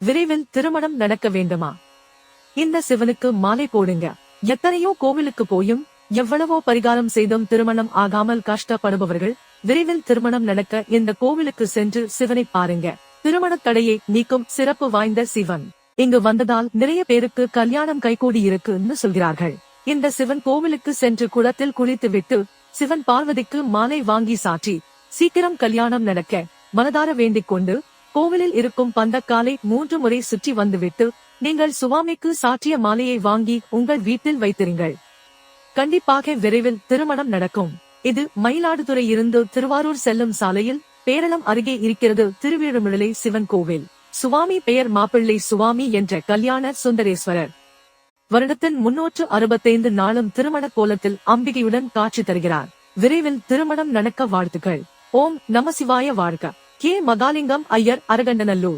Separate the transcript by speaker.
Speaker 1: விரைவில் திருமணம் நடக்க வேண்டுமா? இந்த சிவனுக்கு மாலை போடுங்க. எத்தனையோ கோவிலுக்கு போயும் எவ்வளவோ பரிகாரம் செய்தும் திருமணம் ஆகாமல் கஷ்டப்படுபவர்கள் விரைவில் திருமணம் நடக்க இந்த கோவிலுக்கு சென்று சிவனை பாருங்க. திருமண தடையை நீக்கும் சிறப்பு வாய்ந்த சிவன். இங்கு வந்ததால் நிறைய பேருக்கு கல்யாணம் கைகூடி இருக்குன்னு சொல்கிறார்கள். இந்த சிவன் கோவிலுக்கு சென்று குளத்தில் குளித்து விட்டு சிவன் பார்வதிக்கு மாலை வாங்கி சாற்றி சீக்கிரம் கல்யாணம் நடக்க மனதார வேண்டிக் கொண்டு கோவிலில் இருக்கும் பந்தக்காலை மூன்று முறை சுற்றி வந்துவிட்டு நீங்கள் சுவாமிக்கு சாற்றிய மாலையை வாங்கி உங்கள் வீட்டில் வைத்திருங்கள். கண்டிப்பாக விரைவில் திருமணம் நடக்கும். இது மயிலாடுதுறை இருந்து திருவாரூர் செல்லும் சாலையில் பேரளம் அருகே இருக்கிறது திருவேழுமிழலை சிவன் கோவில். சுவாமி பெயர் மாப்பிள்ளை சுவாமி என்ற கல்யாண சுந்தரேஸ்வரர். வருடத்தின் முன்னூற்று அறுபத்தைந்து நாளும் திருமண கோலத்தில் அம்பிகையுடன் காட்சி தருகிறார். விரைவில் திருமணம் நடக்க வாழ்த்துக்கள். ஓம் நமசிவாய வாழ்க. కె మగాలింగం అయ్యర్ అరగండనల్లు.